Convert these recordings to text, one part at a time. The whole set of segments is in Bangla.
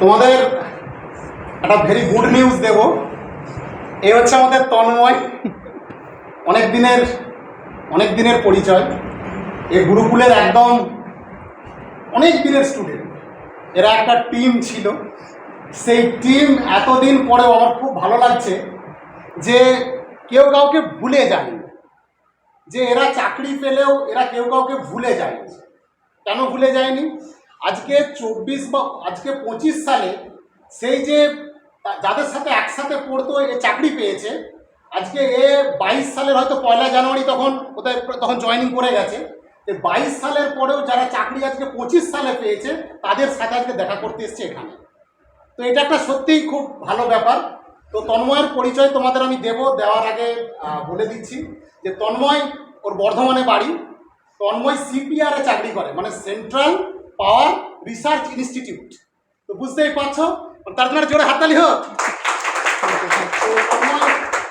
তোমাদের একটা ভেরি গুড নিউজ দেব। এই হচ্ছে আমাদের তন্ময়। অনেক দিনের অনেক দিনের পরিচয়। এই গুরুকুলের একদম অনেক দিনের স্টুডেন্ট এরা একটা টিম ছিল। সেই টিম এতদিন পরেও আমার খুব ভালো লাগছে যে কেউ কাউকে ভুলে যায়নি। যে এরা চাকরি পেলেও এরা কেউ কাউকে ভুলে যায়নি। কেন ভুলে যায়নি? আজকে চব্বিশ বা আজকে পঁচিশ সালে সেই যে যাদের সাথে একসাথে পড়তো, এ চাকরি পেয়েছে, আজকে এ বাইশ সালের হয়তো পয়লা জানুয়ারি তখন কোথায় তখন জয়েনিং করে গেছে। যে বাইশ সালের পরেও যারা চাকরি আজকে পঁচিশ সালে পেয়েছে, তাদের সাথে আজকে দেখা করতে এসছে এখানে। তো এটা একটা সত্যিই খুব ভালো ব্যাপার। তো তন্ময়ের পরিচয় তোমাদের আমি দেব, দেওয়ার আগে বলে দিচ্ছি যে তন্ময় ওর বর্ধমানে বাড়ি। তন্ময় সিপিআর চাকরি করে মানে সেন্ট্রাল পাওয়ার রিসার্চ ইনস্টিটিউট তো বুঝতেই পারছ? তার জন্য জোরে হাততালি হোক।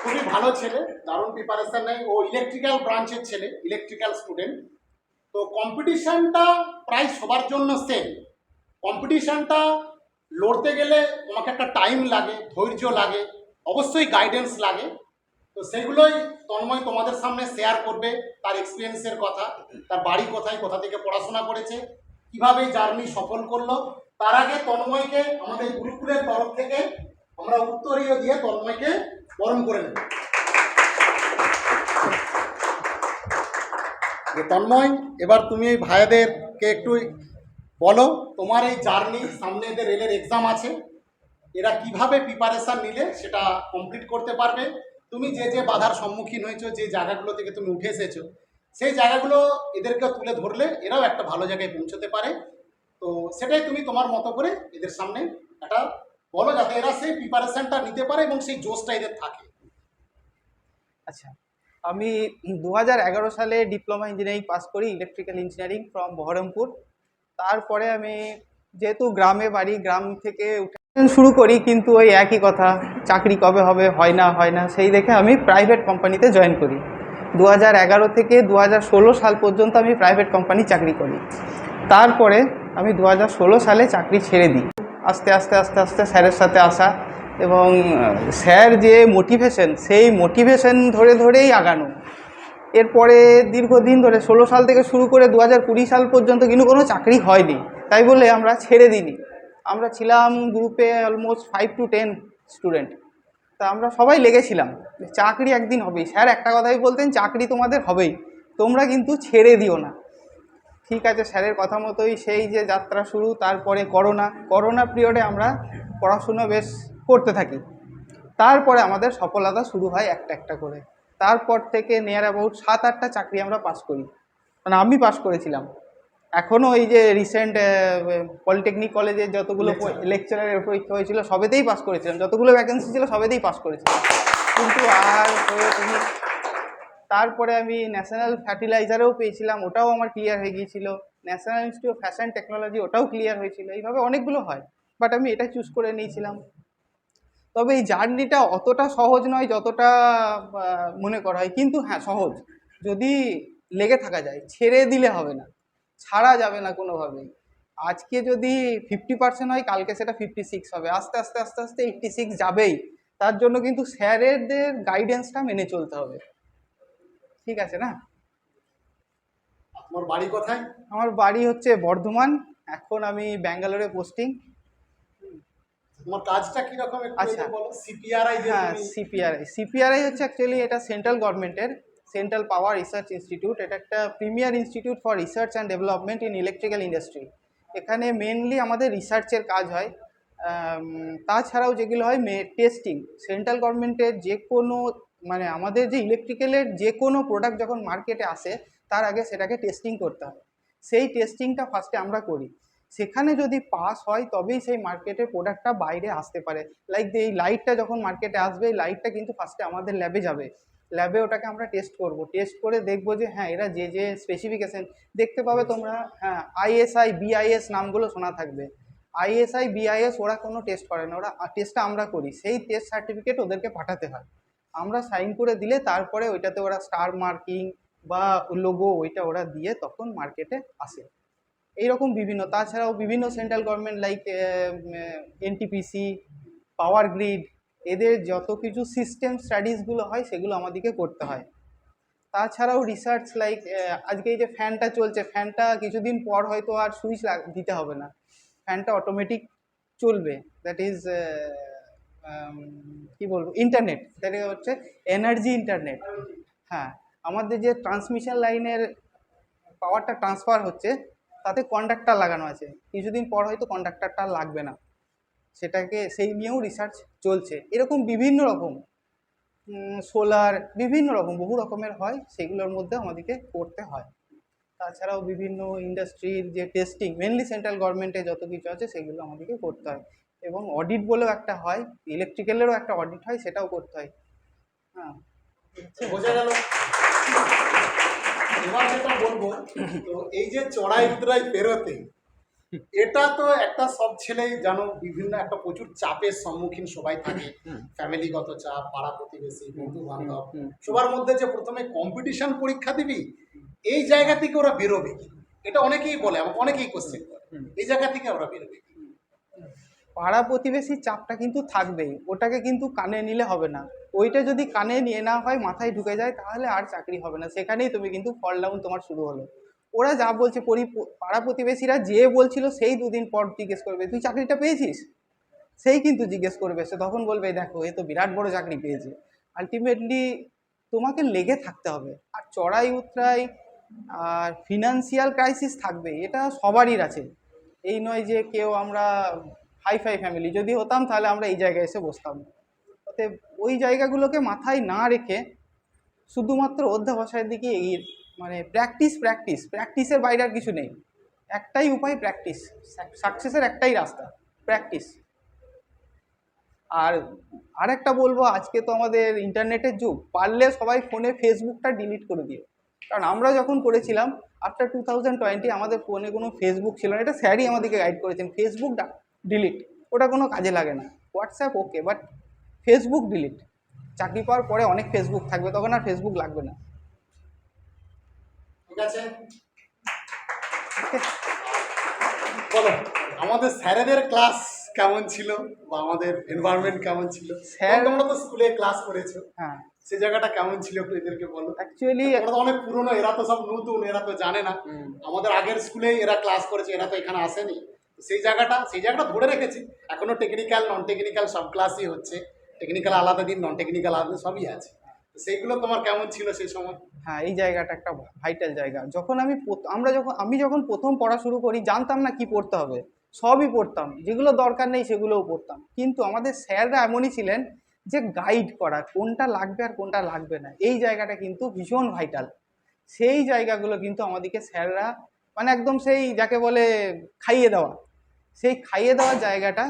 খুবই ভালো ছেলে, দারুণ প্রিপারেশন নেই ও ইলেকট্রিক্যাল ব্রাঞ্চের ছেলে ইলেকট্রিক্যাল স্টুডেন্ট তো কম্পিটিশনটা প্রায় সবার জন্য সেম কম্পিটিশনটা লড়তে গেলে তোমাকে একটা টাইম লাগে, ধৈর্য লাগে, অবশ্যই গাইডেন্স লাগে। তো সেগুলোই তন্ময় তোমাদের সামনে শেয়ার করবে। তার এক্সপিরিয়েন্সের কথা, তার বাড়ি কোথায়, কোথা থেকে পড়াশোনা করেছে কীভাবে জার্নি সফল করল, তার আগে তন্ময়কে আমাদের গুরুকুলের তরফ থেকে আমরা উত্তরীয় দিয়ে তন্ময়কে বরণ করে নেব। তন্ময়, এবার তুমি এই ভাইয়াদেরকে একটু বলো, তোমার এই জার্নি সামনে এদের রেলের এক্সাম আছে, এরা কীভাবে প্রিপারেশান নিলে সেটা কমপ্লিট করতে পারবে? তুমি যে যে বাধার সম্মুখীন হয়েছো, যে জায়গাগুলো থেকে তুমি উঠে এসেছ সেই জায়গাগুলো এদেরকে তুলে ধরলে এরাও একটা ভালো জায়গায় পৌঁছতে পারে। তো সেটাই তুমি তোমার মতো করে এদের সামনে একটা বলো যাতে এরা সেই প্রিপারেশনটা নিতে পারে এবং সেই জোশটা এদের থাকে। আচ্ছা আমি দু হাজার এগারো সালে ডিপ্লোমা ইঞ্জিনিয়ারিং পাস করি ইলেকট্রিক্যাল ইঞ্জিনিয়ারিং ফ্রম বহরমপুর। তারপরে আমি যেহেতু গ্রামে বাড়ি, গ্রাম থেকে উঠে শুরু করি, কিন্তু ওই একই কথা, চাকরি কবে হবে, হয় না হয় না, সেই দেখে আমি প্রাইভেট কোম্পানিতে জয়েন করি। দু হাজার এগারো থেকে দু হাজার ষোলো সাল পর্যন্ত আমি প্রাইভেট কোম্পানি চাকরি করি। তারপরে আমি দু হাজার ষোলো সালে চাকরি ছেড়ে দিই। আস্তে আস্তে আস্তে আস্তে স্যারের সাথে আসা এবং স্যার যে মোটিভেশন সেই মোটিভেশন ধরে ধরেই আগানো। এরপরে দীর্ঘদিন ধরে ষোলো সাল থেকে শুরু করে দু হাজার কুড়ি সাল পর্যন্ত কিন্তু কোনো চাকরি হয়নি। তাই বলে আমরা ছেড়ে দিইনি। আমরা ছিলাম গ্রুপে almost five to ten student তা আমরা সবাই লেগেছিলাম। চাকরি একদিন হবেই। স্যার একটা কথাই বলতেন, চাকরি তোমাদের হবেই। তোমরা কিন্তু ছেড়ে দিও না। ঠিক আছে, স্যারের কথা মতোই সেই যে যাত্রা শুরু, তারপরে করোনা। করোনা পিরিয়ডে আমরা পড়াশুনো বেশ করতে থাকি। তারপরে আমাদের সফলতা শুরু হয় একটা একটা করে। তারপর থেকে নিয়ার অ্যাবাউট সাত আটটা চাকরি আমরা পাস করি। মানে আমি পাস করেছিলাম। এখনও এই যে রিসেন্ট পলিটেকনিক কলেজে যতগুলো. লেকচারের পরীক্ষা হয়েছিল সবেতেই পাস করেছিলাম। যতগুলো ভ্যাকেন্সি ছিল সবেতেই পাস করেছিলাম। কিন্তু আর হয়ে ওঠেনি। তারপরে আমি ন্যাশনাল ফার্টিলাইজারেও পেয়েছিলাম ওটাও আমার ক্লিয়ার হয়ে গিয়েছিল। National institute of fashion technology ওটাও ক্লিয়ার হয়েছিল। এইভাবে অনেকগুলো হয় বাট আমি এটা চুজ করে নিয়েছিলাম। তবে এই জার্নিটা অতটা সহজ নয় যতটা মনে করা হয়। কিন্তু হ্যাঁ সহজ। যদি লেগে থাকা যায় ছেড়ে দিলে হবে না। ছাড়া যাবে না কোনোভাবেই। আজকে যদি ফিফটি পার্সেন্ট হয় কালকে সেটা ফিফটি সিক্স হবে। আস্তে আস্তে আস্তে আস্তে এইটটি সিক্স যাবেই। তার জন্য কিন্তু স্যারেদের গাইডেন্সটা মেনে চলতে হবে। ঠিক আছে না? তোমার বাড়ি কোথায়? আমার বাড়ি হচ্ছে বর্ধমান। এখন আমি ব্যাঙ্গালোরে পোস্টিং তোমার কাজটা আচ্ছা। সিপিআরআই হ্যাঁ সিপিআরআই সিপিআরআই হচ্ছে অ্যাকচুয়ালি এটা সেন্ট্রাল গভর্নমেন্টের সেন্ট্রাল পাওয়ার রিসার্চ ইনস্টিটিউট এটা একটা premier institute for research and development in electrical industry এখানে মেনলি আমাদের রিসার্চের কাজ হয়। তাছাড়াও যেগুলো হয়, মে টেস্টিং সেন্ট্রাল গভর্নমেন্টের যে কোনো মানে আমাদের যে ইলেকট্রিক্যালের যে কোনো প্রোডাক্ট যখন মার্কেটে আসে, তার আগে সেটাকে টেস্টিং করতে হয়। সেই টেস্টিংটা ফার্স্টে আমরা করি। সেখানে যদি পাস হয়, তবেই সেই মার্কেটের প্রোডাক্টটা বাইরে আসতে পারে। লাইক এই লাইটটা যখন মার্কেটে আসবে, এই লাইটটা কিন্তু ফার্স্টে আমাদের ল্যাবে যাবে। ল্যাবে ওটাকে আমরা টেস্ট করব। টেস্ট করে দেখব যে হ্যাঁ এরা যে যে স্পেসিফিকেশন দেখতে পাবে তোমরা হ্যাঁ আইএসআই বিআইএস নামগুলো শোনা থাকবে। আইএসআই বিআইএস ওরা কোনো টেস্ট করে না ওরা টেস্টটা আমরা করি। সেই টেস্ট সার্টিফিকেট ওদেরকে পাঠাতে হয়। আমরা সাইন করে দিলে তারপরে ওইটাতে ওরা স্টার মার্কিং বা লোগো ওইটা ওরা দিয়ে তখন মার্কেটে আসে। এইরকম বিভিন্ন তাছাড়াও বিভিন্ন central government like NTPC power grid এদের যত কিছু সিস্টেম স্টাডিজগুলো হয়, সেগুলো আমাদেরকে করতে হয়। তাছাড়াও রিসার্চ লাইক আজকে এই যে ফ্যানটা চলছে ফ্যানটা কিছুদিন পর হয়তো আর সুইচ দিতে হবে না। ফ্যানটা অটোমেটিক চলবে। দ্যাট ইজ কি বলব? ইন্টারনেট দ্যাট ইজ হচ্ছে এনার্জি ইন্টারনেট হ্যাঁ আমাদের যে ট্রান্সমিশন লাইনের পাওয়ারটা ট্রান্সফার হচ্ছে, তাতে কন্ডাক্টার লাগানো আছে। কিছুদিন পর হয়তো কন্ডাক্টারটা লাগবে না। সেটাকে সেই নিয়েও রিসার্চ চলছে। এরকম বিভিন্ন রকম সোলার বিভিন্ন রকম, বহু রকমের হয়, সেগুলোর মধ্যে আমাদেরকে করতে হয়। তাছাড়াও বিভিন্ন ইন্ডাস্ট্রির যে টেস্টিং মেনলি সেন্ট্রাল গভর্নমেন্টে যত কিছু আছে, সেগুলো আমাদেরকে করতে হয়। এবং অডিট বলেও একটা হয় ইলেকট্রিক্যালেরও একটা অডিট হয়, সেটাও করতে হয়। হ্যাঁ। গেল। এবার যেটা বলব, তো এই যে চড়াই উতরাই পেরোতে এটা তো একটা সব ছেলেই জানো বিভিন্ন একটা প্রচুর চাপের সম্মুখীন সবাই থাকে। ফ্যামিলিগত চাপ পাড়া প্রতিবেশী বন্ধু বান্ধব। সবার মধ্যে যে প্রথমে কম্পিটিশন পরীক্ষা দিবি এই জায়গা থেকে ওরা বেরোবে কি? এটা অনেকেই বলে আমাকে অনেকেই কোশ্চেন করে। এই জায়গা থেকে ওরা বেরোবে কি? পাড়া প্রতিবেশীর চাপটা কিন্তু থাকবেই ওটাকে কিন্তু কানে নিলে হবে না। ওইটা যদি কানে নিয়ে না হয় মাথায় ঢুকে যায় তাহলে আর চাকরি হবে না। সেখানেই তুমি কিন্তু ফল ডাউন তোমার শুরু হলো। ওরা যা বলছে, পরি, পাড়া প্রতিবেশীরা যে বলছিল সেই দুদিন পর জিজ্ঞেস করবে, তুই চাকরিটা পেয়েছিস? সেই কিন্তু জিজ্ঞেস করবে, সে তখন বলবে, দেখো, এ তো বিরাট বড় চাকরি পেয়েছে। আলটিমেটলি তোমাকে লেগে থাকতে হবে। আর চড়াই, উতরাই, আর ফিনান্সিয়াল ক্রাইসিস থাকবে, এটা সবারই আছে। এই নয় যে কেউ আমরা হাই ফাই ফ্যামিলি যদি হতাম তাহলে আমরা এই জায়গায় এসে বসতাম। অতএব ওই জায়গাগুলোকে মাথায় না রেখে শুধুমাত্র অধ্যাবসায়ের দিকে এগিয়ে মানে প্র্যাকটিস প্র্যাকটিস প্র্যাকটিসের বাইরে আর কিছু নেই। একটাই উপায় প্র্যাকটিস সাকসেসের একটাই রাস্তা প্র্যাকটিস আর আরেকটা বলব, আজকে তো আমাদের ইন্টারনেটের যুগ, পারলে সবাই ফোনে ফেসবুকটা ডিলিট করে দিও। কারণ আমরা যখন করেছিলাম আফটার টু থাউজেন্ড টোয়েন্টি আমাদের ফোনে কোনো ফেসবুক ছিল না। এটা স্যারই আমাদেরকে গাইড করেছেন ফেসবুক ডিলিট ওটা কোনো কাজে লাগে না। WhatsApp okay but Facebook delete চাকরি পাওয়ার পরে অনেক ফেসবুক থাকবে, তখন আর ফেসবুক লাগবে না। ঠিক আছে? বলো আমাদের স্যারেদের ক্লাস কেমন ছিল? বা আমাদের এনভায়রনমেন্ট কেমন ছিল? স্যার- তোমরা তো স্কুলে ক্লাস করেছ। হ্যাঁ। সে জায়গাটা কেমন ছিল একটু এদেরকে বলো? অ্যাকচুয়ালি ওরা তো অনেক পুরনো এরা তো সব নতুন এরা তো জানে না। আমাদের আগের স্কুলে এরা ক্লাস করেছে এরা তো এখানে আসেনি। সেই জায়গাটা সেই জায়গাটা ধরে রেখেছি। এখনও টেকনিক্যাল নন টেকনিক্যাল সব ক্লাসই হচ্ছে। টেকনিক্যাল আলাদা দিন নন টেকনিক্যাল আলাদা সবই আছে। সেইগুলো তোমার কেমন ছিল সেই সময়? হ্যাঁ এই জায়গাটা একটা ভাইটাল জায়গা। যখন আমি আমরা যখন আমি যখন প্রথম পড়া শুরু করি, জানতাম না কি পড়তে হবে। সবই পড়তাম। যেগুলো দরকার নেই সেগুলোও পড়তাম। কিন্তু আমাদের স্যাররা এমনই ছিলেন যে গাইড করা, কোনটা লাগবে আর কোনটা লাগবে না। এই জায়গাটা কিন্তু ভীষণ ভাইটাল সেই জায়গাগুলো কিন্তু আমাদেরকে স্যাররা মানে একদম সেই যাকে বলে খাইয়ে দেওয়া। সেই খাইয়ে দেওয়ার জায়গাটা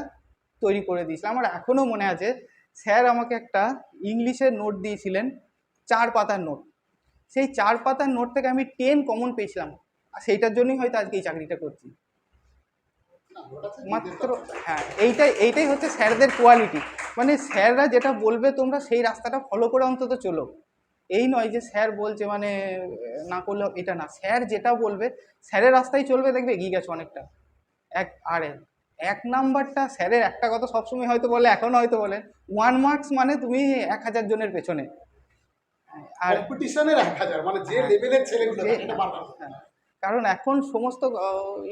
তৈরি করে দিয়েছিল। আমার এখনও মনে আছে স্যার আমাকে একটা ইংলিশের নোট দিয়েছিলেন, চার পাতার নোট সেই চার পাতার নোট থেকে আমি টেন কমন পেয়েছিলাম। আর সেইটার জন্যই হয়তো আজকে এই চাকরিটা করছি। মাত্র হ্যাঁ এইটাই এইটাই হচ্ছে স্যারদের কোয়ালিটি মানে স্যাররা যেটা বলবে তোমরা সেই রাস্তাটা ফলো করে অন্তত চলো। এই নয় যে স্যার বলছে মানে না করলে এটা না। স্যার যেটা বলবে, স্যারের রাস্তায় চলবে, দেখবে এগিয়ে গেছে অনেকটা। এক, আর এক নাম্বারটা স্যারের একটা কথা সবসময় হয়তো বলে এখন হয়তো বলেন ওয়ান মার্কস মানে তুমি এক হাজার জনের পেছনে। আর কম্পিটিশনের এক হাজার মানে যে হ্যাঁ। লেভেলের ছেলেগুলো যে- এটা বারবার হ্যাঁ, কারণ এখন সমস্ত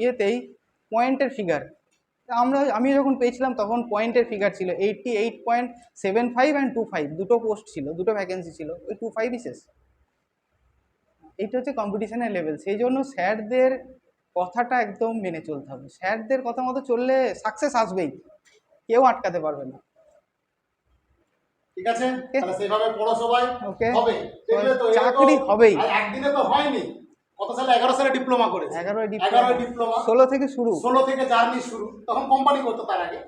ইয়েতেই পয়েন্টের ফিগার আমরা আমি যখন পেয়েছিলাম তখন পয়েন্টের ফিগার ছিল eighty eight point seven five and two five দুটো পোস্ট ছিল দুটো ভ্যাকেন্সি ছিল ওই টু ফাইভই শেষ। এইটা হচ্ছে কম্পিটিশনের লেভেল সেই জন্য স্যারদের কথাটা একদম মেনে চলতে হবে। স্যারদের কথা মতো চললে সাকসেস আসবেই। কেউ আটকাতে পারবে না। ঠিক আছে? তাহলে সেভাবে পড়ো সবাই। হবে। দেখলে তো, এটা তো- চাকরি হবেই। একদিনে তো হয়নি। কত সালে? এগারো সালে ডিপ্লোমা করেছে। এগারোই এগারোই ডিপ্লোমা ডিপ্লোমা ষোলো থেকে শুরু। ষোলো থেকে জার্নি শুরু। তখন কোম্পানি করতো তার আগে।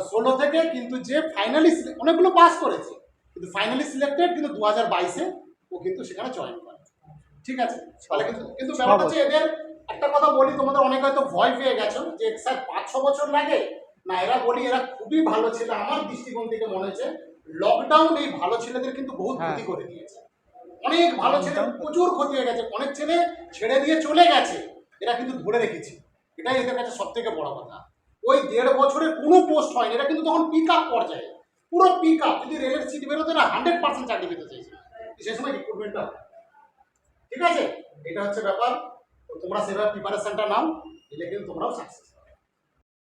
ষোলো থেকে কিন্তু যে ফাইনালি অনেকগুলো পাস করেছে। কিন্তু ফাইনালি সিলেক্টেড কিন্তু দু হাজার বাইশে ও কিন্তু সেখানে জয়েন করে। ঠিক আছে? তাহলে কিন্তু কিন্তু ব্যাপারটা হচ্ছে। এদের একটা কথা বলি তোমাদের অনেক হয়তো ভয় পেয়ে গেছো যে স্যার পাঁচ ছ বছর লাগে? না এরা বলি এরা খুবই ভালো ছেলে। আমার দৃষ্টিকোণ থেকে মনে হয়েছে লকডাউন এই ভালো ছেলেদের কিন্তু বহুত হ্যাঁ। ক্ষতি করে দিয়েছে। অনেক ভালো ছেলে প্রচুর ক্ষতি হয়ে গেছে। অনেক ছেলে ছেড়ে দিয়ে চলে গেছে। এরা কিন্তু ধরে রেখেছে। এটাই এদের কাছে সব থেকে বড় কথা। ওই দেড় বছরে কোনো পোস্ট হয়নি। এটা কিন্তু তখন পিক আপ পর্যায়ে। পুরো পিক আপ যদি রেলের সিট বেরোতো না হান্ড্রেড পার্সেন্ট চাকরি পেতে চাইছে। সেই সময় রিক্রুটমেন্টটা ঠিক আছে? এটা হচ্ছে ব্যাপার। তোমরা সেভাবে প্রিপারেশনটা নাও দিলে কিন্তু তোমরাও সাকসেস